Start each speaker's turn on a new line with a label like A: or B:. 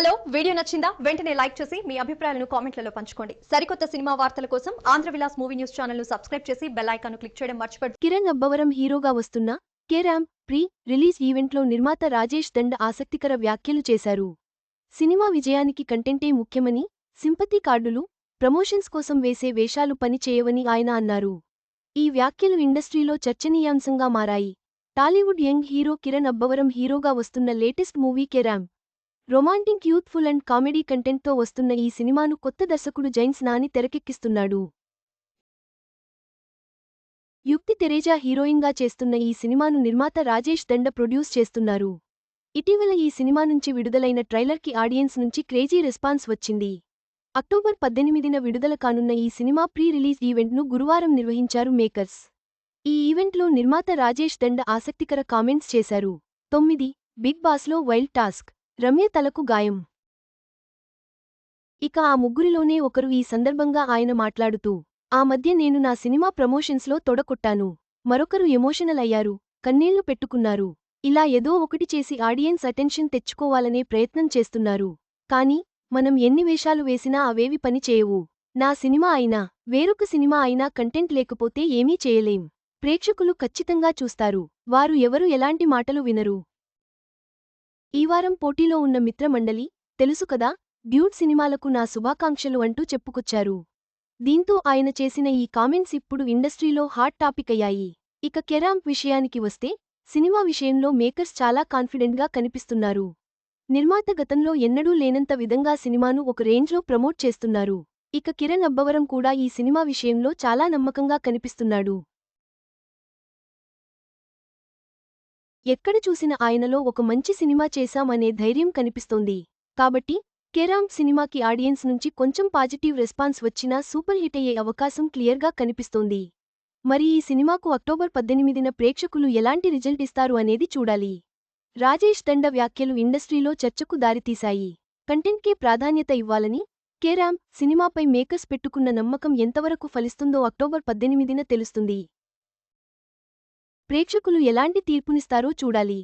A: Hello video నచ్చిందా? వెంటనే like చేసి మీ అభిప్రాయాలను కామెంట్లలో పంచుకోండి. సరికొత్త సినిమా వార్తల కోసం ఆంధ్ర విలాస్ మూవీ న్యూస్ ఛానల్ను సబ్స్క్రైబ్ చేసి బెల్ ఐకాన్ క్లిక్ చేయడం మర్చిపోదు
B: కిరణ్ అబ్బవరం హీరోగా వస్తున్న కేరామ్ ప్రీ రిలీజ్ ఈవెంట్లో నిర్మాత రాజేష్ దండ్ ఆసక్తికర వ్యాఖ్యలు చేశారు. సినిమా విజయానికి కంటెంటే ముఖ్యమని సింపతి కార్డులు ప్రమోషన్స్ కోసం వేసే వేషాలు పని చేయవని ఆయన అన్నారు. ఈ వ్యాఖ్యలు ఇండస్ట్రీలో చర్చనీయాంశంగా మారాయి. టాలీవుడ్ యంగ్ హీరో కిరణ్ అబ్బవరం హీరోగా వస్తున్న లేటెస్ట్ మూవీ కెరామ్. రొమాంటిక్ యూత్ఫుల్ అండ్ కామెడీ కంటెంట్తో వస్తున్న ఈ సినిమాను కొత్త దర్శకుడు జైన్స్ నాని తెరకెక్కిస్తున్నాడు. యుక్తి తెరేజా హీరోయిన్గా చేస్తున్న ఈ సినిమాను నిర్మాత రాజేష్ దండ ప్రొడ్యూస్ చేస్తున్నారు. ఇటీవల ఈ సినిమా నుంచి విడుదలైన ట్రైలర్కి ఆడియన్స్ నుంచి క్రేజీ రెస్పాన్స్ వచ్చింది. అక్టోబర్ పద్దెనిమిదిన విడుదల కానున్న ఈ సినిమా ప్రీ రిలీజ్ ఈవెంట్ను గురువారం నిర్వహించారు మేకర్స్. ఈ ఈవెంట్లో నిర్మాత రాజేష్ దండ ఆసక్తికర కామెంట్స్ చేశారు. తొమ్మిది బిగ్ బాస్లో వైల్డ్ టాస్క్. రమ్య తలకు గాయం. ఇక ఆ ముగ్గురిలోనే ఒకరు ఈ సందర్భంగా ఆయన మాట్లాడుతూ ఆ మధ్య నేను నా సినిమా ప్రమోషన్స్లో తొడకొట్టాను మరొకరు ఎమోషనల్ అయ్యారు కన్నీళ్ళు పెట్టుకున్నారు. ఇలా ఏదో ఒకటి చేసి ఆడియన్స్ అటెన్షన్ తెచ్చుకోవాలనే ప్రయత్నం చేస్తున్నారు. కాని మనం ఎన్ని వేషాలు వేసినా అవేవి పని చేయవు. నా సినిమా అయినా వేరొక సినిమా అయినా కంటెంట్ లేకపోతే ఏమీ చేయలేం. ప్రేక్షకులు ఖచ్చితంగా చూస్తారు. వారు ఎవరు ఎలాంటి మాటలు వినరు. ఈ వారం పోటీలో ఉన్న మిత్రమండలి తెలుసు కదా? డ్యూడ్ సినిమాలకు నా శుభాకాంక్షలు అంటూ చెప్పుకొచ్చారు. దీంతో ఆయన చేసిన ఈ కామెంట్స్ ఇప్పుడు ఇండస్ట్రీలో హాట్ టాపిక్ అయ్యాయి. ఇక కెరాంప్ విషయానికి వస్తే సినిమా విషయంలో మేకర్స్ చాలా కాన్ఫిడెంట్గా కనిపిస్తున్నారు. నిర్మాత గతంలో ఎన్నడూ లేనంత విధంగా సినిమాను ఒక రేంజ్లో ప్రమోట్ చేస్తున్నారు. ఇక కిరణ్ అబ్బవరం కూడా ఈ సినిమా విషయంలో చాలా నమ్మకంగా కనిపిస్తున్నాడు. ఎక్కడ చూసిన ఆయనలో ఒక మంచి సినిమా చేశామనే ధైర్యం కనిపిస్తోంది. కాబట్టి కెరామ్ సినిమాకి ఆడియన్స్ నుంచి కొంచెం పాజిటివ్ రెస్పాన్స్ వచ్చినా సూపర్ హిట్ అయ్యే అవకాశం క్లియర్గా కనిపిస్తోంది. మరి ఈ సినిమాకు అక్టోబర్ పద్దెనిమిదిన ప్రేక్షకులు ఎలాంటి రిజల్ట్ ఇస్తారు అనేది చూడాలి. రాజేష్ దండ వ్యాఖ్యలు ఇండస్ట్రీలో చర్చకు దారితీశాయి. కంటెంట్కే ప్రాధాన్యత ఇవ్వాలని కేరామ్ సినిమాపై మేకర్స్ పెట్టుకున్న నమ్మకం ఎంతవరకు ఫలిస్తుందో అక్టోబర్ పద్దెనిమిదిన తెలుస్తుంది. ప్రేక్షకులు ఎలాంటి తీర్పునిస్తారో చూడాలి.